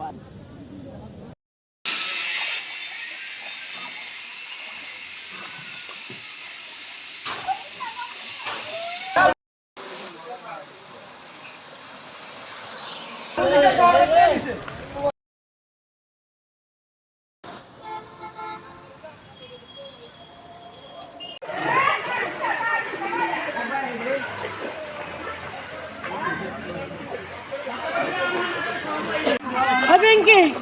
mình Thank you. đi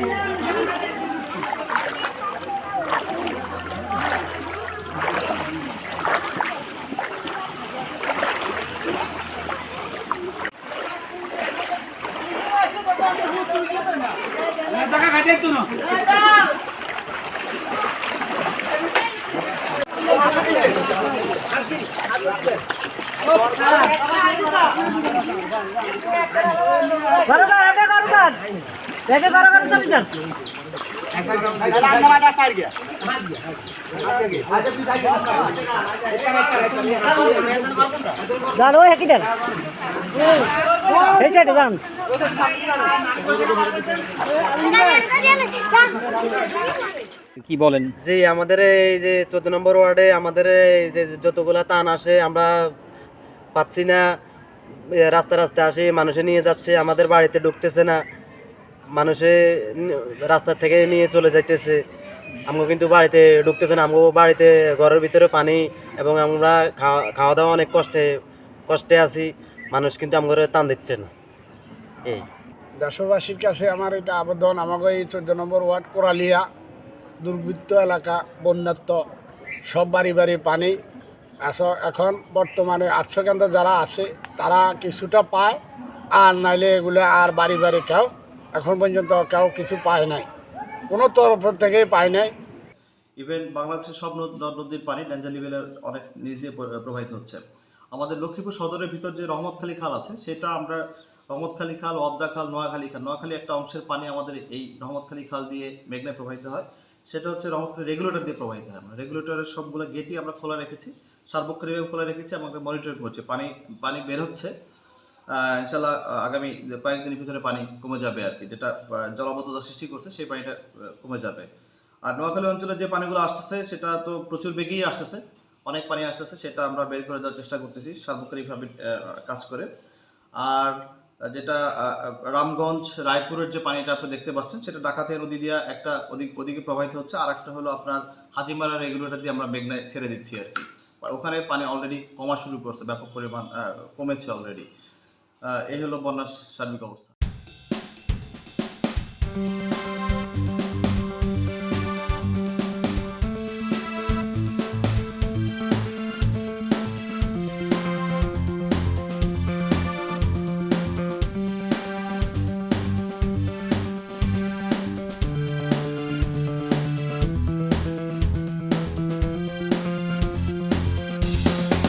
Thank you. হবেন কি করবার এটা করবার দেখে করো করো চলে যান যান ওই একই যান এই সাইডে যান। কি বলেন? জি আমাদের এই যে চোদ্দ নম্বর ওয়ার্ডে আমাদের এই যে যতগুলা তান আসে আমরা পাচ্ছি না। রাস্তা রাস্তা আসে মানুষে নিয়ে যাচ্ছে আমাদের বাড়িতে ঢুকতেছে না। মানুষে রাস্তা থেকে নিয়ে চলে যাইতেছে। আমগো কিন্তু বাড়িতে ঢুকতেছে না, আমগো বাড়িতে ঘরের ভিতরে পানি এবং আমরা খাওয়া খাওয়া দাওয়া অনেক কষ্টে কষ্টে আছি, মানুষ কিন্তু আমগরে টান দিচ্ছে না। এই। দেশবাসীর কাছে আমার এটা আবেদন আমাকে এই চোদ্দ নম্বর ওয়ার্ড কোরালিয়া, দুর্বৃত্ত এলাকা বন্যাত্ম সব বাড়ি বাড়ি পানি। আস এখন বর্তমানে আটশো কেন্দ্র যারা আছে, তারা কিছুটা পায়, আর নাইলে এগুলো আর বাড়ি বাড়ি কেউ এখন পর্যন্ত কেউ কিছু পায় নাই। কোনো তরফ থেকেই পায় নাই। ইভেন বাংলাদেশের সব নদ নদ নদীর পানি ডেঞ্জার লেভেলের অনেক নিচ দিয়ে প্রবাহিত হচ্ছে। আমাদের লক্ষ্মীপুর সদরের ভিতর যে রহমতখালী খাল আছে, সেটা আমরা রহমতখালী খাল অবদা খাল, নোয়াখালী খাল, নোয়াখালী একটা অংশের পানি আমাদের এই রহমতখালী খাল দিয়ে মেঘনায় প্রবাহিত হয়। সেটা হচ্ছে রহমতখালী রেগুলেটর দিয়ে প্রবাহিত হয়। আমরা রেগুলেটরের সবগুলো গেটই আমরা খোলা রেখেছি, সার্বক্ষণিকভাবে খোলা রেখেছি আমাকে মনিটরিং করছে। পানি পানি বের হচ্ছে। ইনশাল্লাহ আগামী কয়েকদিনের ভিতরে পানি কমে যাবে আর কি, যেটা জলাবদ্ধতা সৃষ্টি করছে, সেই পানিটা কমে যাবে। আর নোয়াখালী অঞ্চলে যে পানিগুলো আসতেছে, সেটা তো প্রচুর বেগেই আসতেছে, অনেক পানি আসতেছে, সেটা আমরা বের করে দেওয়ার চেষ্টা করতেছি, সার্বক্ষণিকভাবে কাজ করে। আর যেটা রামগঞ্জ, রায়পুরের যে পানিটা আপনি দেখতে পাচ্ছেন, সেটা ডাকাতিয়া নদী দিয়ে একটা ওদিক, ওদিকে প্রবাহিত হচ্ছে আর একটা হলো আপনার হাজিমারা রেগুলেটর দিয়ে আমরা মেঘনায় ছেড়ে দিচ্ছি আর কি। ওখানে পানি অলরেডি কমা শুরু করছে, ব্যাপক পরিমাণ কমেছে অলরেডি এই হলো বন্যার সার্বিক অবস্থা।